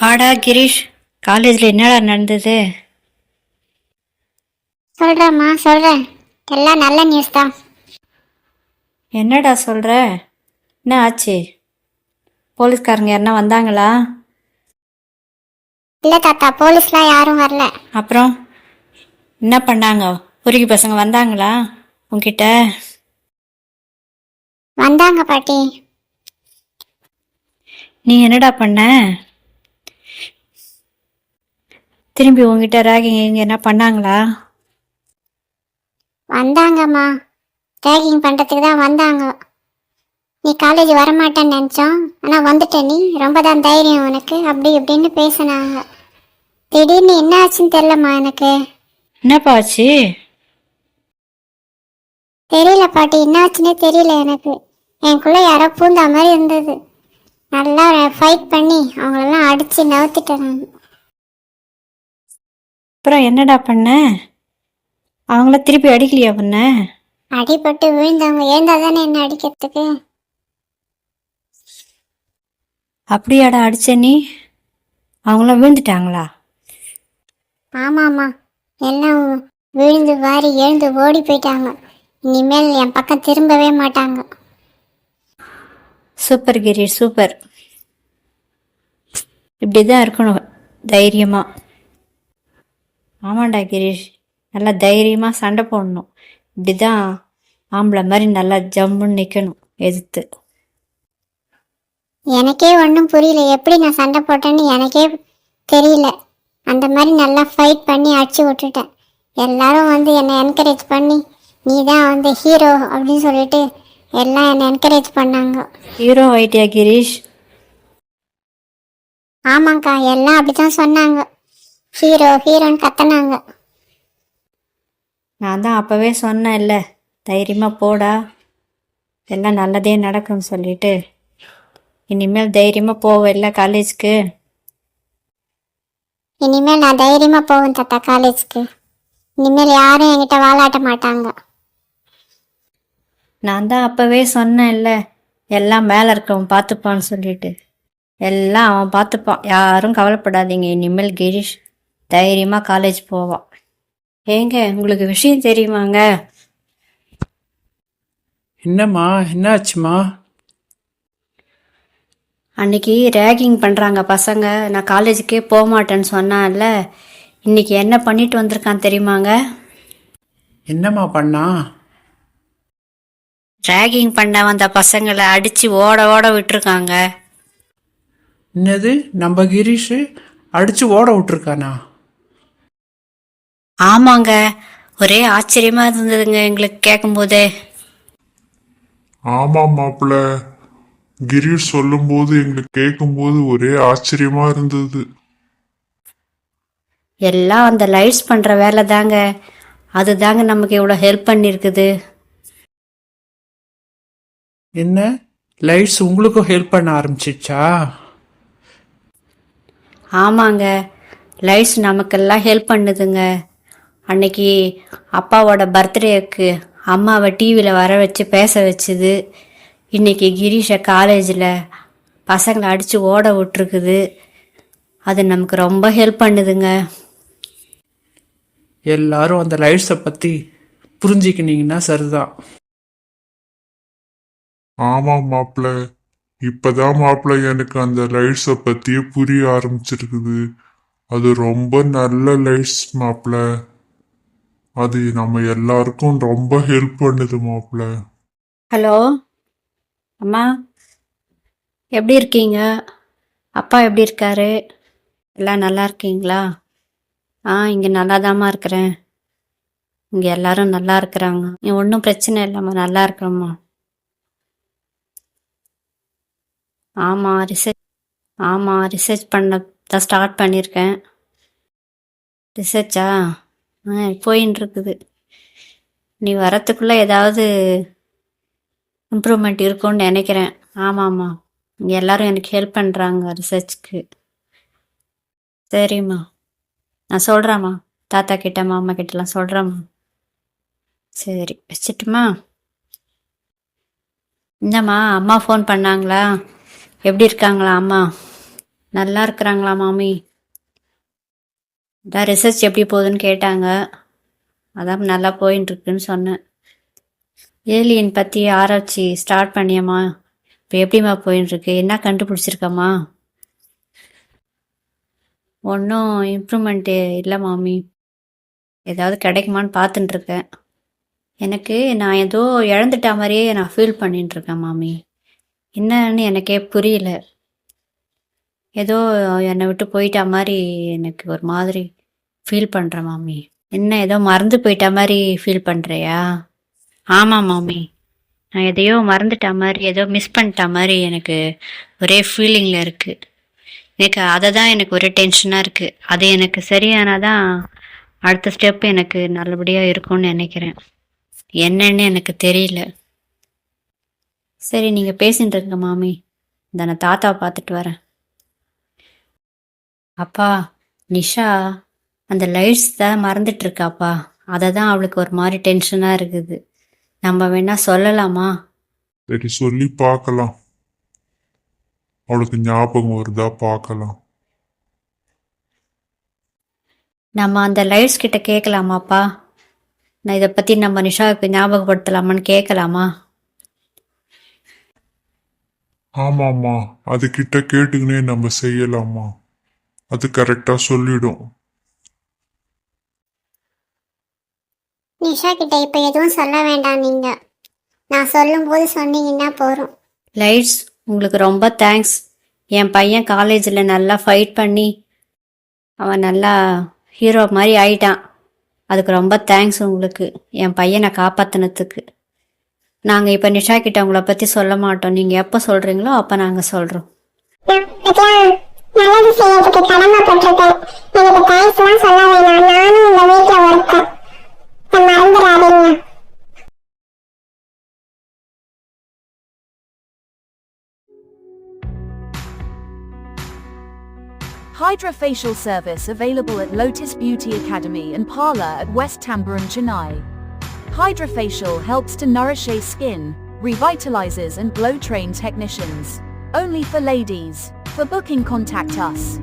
ஆடா கிரீஷ் காலேஜில் என்னடா நடந்தது? சொல்கிறேம்மா சொல்கிறேன் எல்லாம் நல்ல நியூஸ் தான். என்னடா சொல்கிற என்ன ஆச்சு? போலீஸ்காரங்க யாருன்னா வந்தாங்களா? இல்லை தாத்தா போலீஸ்லாம் யாரும் வரல. அப்புறம் என்ன பண்ணாங்க? பொறுக்கி பசங்க வந்தாங்களா? உன்கிட்ட? வந்தாங்க பாட்டி. நீ என்னடா பண்ண? திரும்பி உன்கிட்ட ராகிங் இங்க என்ன பண்ணாங்களா? வந்தாங்கம்மா. ரேகிங் பண்ணுறதுக்கு தான் வந்தாங்க. நீ காலேஜ் வரமாட்டேன்னு நினச்சோம். ஆனால் வந்துட்ட நீ. ரொம்ப தான் தைரியம் உனக்கு. அப்படி இப்படின்னு பேசினாங்க. திடீர்னு என்ன ஆச்சுன்னு தெரிலம்மா எனக்கு. என்னப்பா ஆச்சு? தெரியல பாட்டி. என்ன ஆச்சுன்னே தெரியல எனக்கு. எனக்குள்ள யாரோ பூந்தா மாதிரி இருந்தது. நல்லா ஃபைட் பண்ணி அவங்களெல்லாம் அடிச்சு நவுத்திட்டேன் நான். அப்புறம் என்னடா பண்ண? அவங்கள திருப்பி அடிக்கலையா பண்ண அடிபட்டு விழுந்தவங்க ஏந்தா தானே என்ன அடிக்கிறதுக்கு? அப்படியாடா அடிச்ச நீ? அவங்களாம் விழுந்துட்டாங்களா? ஆமாம்மா. எல்லாம் விழுந்து வாரி எழுந்து ஓடி போயிட்டாங்க. இனிமேல் என் பக்கம் திரும்பவே மாட்டாங்க. Super Girish super. இப்படி தான் இருக்கணும் தைரியமா. ஆமாண்டா கிரீஷ் நல்லா தைரியமா சண்டை போடணும். இப்படி தான் ஆம்பளை மாதிரி நல்லா ஜம்முன்னு நிற்கணும் எதிர்த்து. எனக்கே ஒன்றும் புரியல எப்படி நான் சண்டை போட்டேன்னு எனக்கே தெரியல. அந்த மாதிரி நல்லா ஃபைட் பண்ணி அடிச்சு விட்டுட்டேன். எல்லாரும் வந்து என்னை என்கரேஜ் பண்ணி நீ தான் வந்து ஹீரோ அப்படின்னு சொல்லிட்டு எல்லாம் என்னை என்கரேஜ் பண்ணாங்க. ஹீரோ ஆயிட்டியா கிரீஷ்? ஆமாங்க்கா எல்லாம் அப்படிதான் சொன்னாங்க. ஹீரோ ஹீரோன்னு கத்துனாங்க. நான் தான் அப்போவே சொன்னேன் இல்லை தைரியமாக போடா. எல்லாம் நல்லதே நடக்கும்னு சொல்லிட்டு. இனிமேல் தைரியமாக போவில்ல காலேஜ்க்கு? இனிமேல் நான் தைரியமா போவேன் தாத்தா காலேஜ்க்கு. இனிமேல் யாரும் என்கிட்ட வாலாட்ட மாட்டாங்க. நான் தான் அப்போவே சொன்னேன்ல எல்லாம் மேலே இருக்கவன் பார்த்துப்பான்னு சொல்லிட்டு. எல்லாம் அவன் பார்த்துப்பான். யாரும் கவலைப்படாதீங்க இனிமேல் கிரீஷ் தைரியமாக காலேஜ் போவான். ஏங்க உங்களுக்கு விஷயம் தெரியுமாங்க? என்னம்மா என்னாச்சுமா அன்னைக்கு ரேகிங் பண்ணுறாங்க பசங்க. நான் காலேஜுக்கே போக மாட்டேன்னு சொன்னான்ல இன்னைக்கு என்ன பண்ணிட்டு வந்திருக்கான் தெரியுமாங்க? என்னம்மா பண்ணா? ரேகிங் பண்ண வந்த பசங்களை அடித்து ஓட ஓட விட்டுருக்காங்க. என்னது? நம்ம கிரீஷ் அடிச்சு ஓட விட்டுருக்கானா? ஆமாங்க. ஒரே ஆச்சரியமா இருந்ததுங்க எங்களுக்கு கேட்கும்போதே ஆமா மாப்பிள்ள கிரீஷ் சொல்லும்போது எங்களுக்கு கேட்கும்போது ஒரே ஆச்சரியமா இருந்தது. எல்லாம் அந்த லைட்ஸ் பண்ணுற வேலை தாங்க அதுதாங்க நமக்கு இவ்வளோ ஹெல்ப் பண்ணியிருக்குது என்ன? லைட்ஸ் உங்களுக்கும் ஹெல்ப் பண்ண ஆரம்பிச்சிச்சா? ஆமாங்க. லைட்ஸ் நமக்கெல்லாம் ஹெல்ப் பண்ணுதுங்க. அன்னைக்கு அப்பாவோட பர்த்டேக்கு அம்மாவை டிவியில் வர வச்சு பேச வச்சுது. இன்னைக்கு கிரீஷை காலேஜில் பசங்களை அடித்து ஓட விட்டுருக்குது. அது நமக்கு ரொம்ப ஹெல்ப் பண்ணுதுங்க. எல்லாரும் அந்த லைட்ஸை பற்றி புரிஞ்சுக்கினீங்கன்னா சரிதான். ஆமாம் மாப்பிள்ள இப்பதான் மாப்பிள்ள எனக்கு அந்த லைட்ஸை பத்தியே புரிய ஆரம்பிச்சிருக்குது. அது ரொம்ப நல்ல லைட்ஸ் மாப்பிள்ள அது நம்ம எல்லாருக்கும் ரொம்ப ஹெல்ப் பண்ணுது மாப்பிள்ள ஹலோ? அம்மா எப்படி இருக்கீங்க? அப்பா எப்படி இருக்காரு? எல்லாம் நல்லா இருக்கீங்களா? ஆ இங்கே நல்லா இருக்கிறேன். இங்கே எல்லாரும் நல்லா இருக்கிறாங்க. நீ ஒன்றும் பிரச்சனை இல்லைம்மா நல்லா இருக்கிறோம்மா. ஆமாம் ரிசர்ச் ஆமாம் ரிசர்ச் பண்ண தான் ஸ்டார்ட் பண்ணியிருக்கேன் ரிசர்ச்சா ஆ போயின்னு இருக்குது நீ வரத்துக்குள்ளே ஏதாவது இம்ப்ரூவ்மெண்ட் இருக்கும்னு நினைக்கிறேன். ஆமாம் ஆமாம் இங்கே எல்லாரும் எனக்கு ஹெல்ப் பண்ணுறாங்க ரிசர்ச்க்கு சரிம்மா. நான் சொல்கிறேம்மா தாத்தா கிட்ட மாமா கிட்டலாம் சொல்கிறேம்மா சரி வச்சிட்டுமா? என்னம்மா அம்மா ஃபோன் பண்ணாங்களா? எப்படி இருக்காங்களா அம்மா? நல்லா இருக்கிறாங்களா மாமி? இதான் ரிசர்ச் எப்படி போகுதுன்னு கேட்டாங்க. அதான் நல்லா போயின்னு இருக்குன்னு சொன்னேன். ஏலியன் பற்றி ஆராய்ச்சி ஸ்டார்ட் பண்ணியம்மா. இப்போ எப்படிம்மா போயின்னு இருக்கு என்ன கண்டுபிடிச்சிருக்கம்மா? ஒன்றும் இம்ப்ரூவ்மெண்ட்டு இல்லை மாமி. ஏதாவது கிடைக்குமான்னு பார்த்துட்டுருக்கேன் எனக்கு நான் ஏதோ இழந்துட்ட மாதிரியே நான் ஃபீல் பண்ணிட்டுருக்கேன் மாமி. என்னன்னு எனக்கே புரியல. ஏதோ என்னை விட்டு போயிட்டா மாதிரி எனக்கு ஒரு மாதிரி ஃபீல் பண்ணுறேன் மாமி. என்ன ஏதோ மறந்து போயிட்டா மாதிரி ஃபீல் பண்ணுறியா ஆமாம் மாமி. நான் எதையோ மறந்துட்ட மாதிரி ஏதோ மிஸ் பண்ணிட்ட மாதிரி எனக்கு ஒரே ஃபீலிங்கில் இருக்குது எனக்கு அதை தான் எனக்கு ஒரே டென்ஷனாக இருக்குது அது எனக்கு சரியானாதான் அடுத்த ஸ்டெப் எனக்கு நல்லபடியாக இருக்கும்னு நினைக்கிறேன். என்னன்னு எனக்கு தெரியல. சரி நீங்கள் பேசிட்டு இருங்க மாமி. இந்த நான் தாத்தாவை பார்த்துட்டு வரேன். அப்பா நிஷா அந்த லைட்ஸ் தான் மறந்துட்டு இருக்காப்பா அதை தான் அவளுக்கு ஒரு மாதிரி டென்ஷனாக இருக்குது. நம்ம வேணா சொல்லலாமா? சரி சொல்லி பார்க்கலாம் அவளுக்கு ஞாபகம் வருதா பார்க்கலாம் நம்ம அந்த லைட்ஸ் கிட்ட கேட்கலாமாப்பா நான் இதை பற்றி நம்ம நிஷாவுக்கு ஞாபகப்படுத்தலாமான்னு கேட்கலாமா ஆமாம்மா. அது கிட்ட கேட்டுக்கினே நம்ம செய்யலாமா அது கரெக்டாக சொல்லிடும். நிஷா கிட்ட இப்போ எதுவும் சொல்ல வேண்டாம் நீங்க. நான் சொல்லும்போது சொன்னீங்கன்னா போதும். லைட்ஸ் உங்களுக்கு ரொம்ப தேங்க்ஸ். என் பையன் காலேஜில் நல்லா ஃபைட் பண்ணி அவன் நல்லா ஹீரோ மாதிரி ஆயிட்டான். அதுக்கு ரொம்ப தேங்க்ஸ் உங்களுக்கு. என் பையனை காப்பாற்றினதுக்கு நாங்கள் இப்போ நிஷா கிட்ட உங்களை பற்றி சொல்ல மாட்டோம். நீங்கள் எப்போ சொல்கிறீங்களோ அப்போ நாங்கள் சொல்கிறோம் நல்லது செய்யறதுக்கு கடமைப்பட்டிருக்கேன் எனக்கு தேங்க்ஸ்லாம் சொல்ல வேணாம் நானும் உங்க வீட்டுல ஒருத்தன். மறந்துடாதீங்க. Service available at Lotus Beauty Academy and Parlor at West Tamboran, Chennai. Hydrofacial helps to nourish a skin, revitalizes and glow train technicians. Only for ladies. For booking contact us.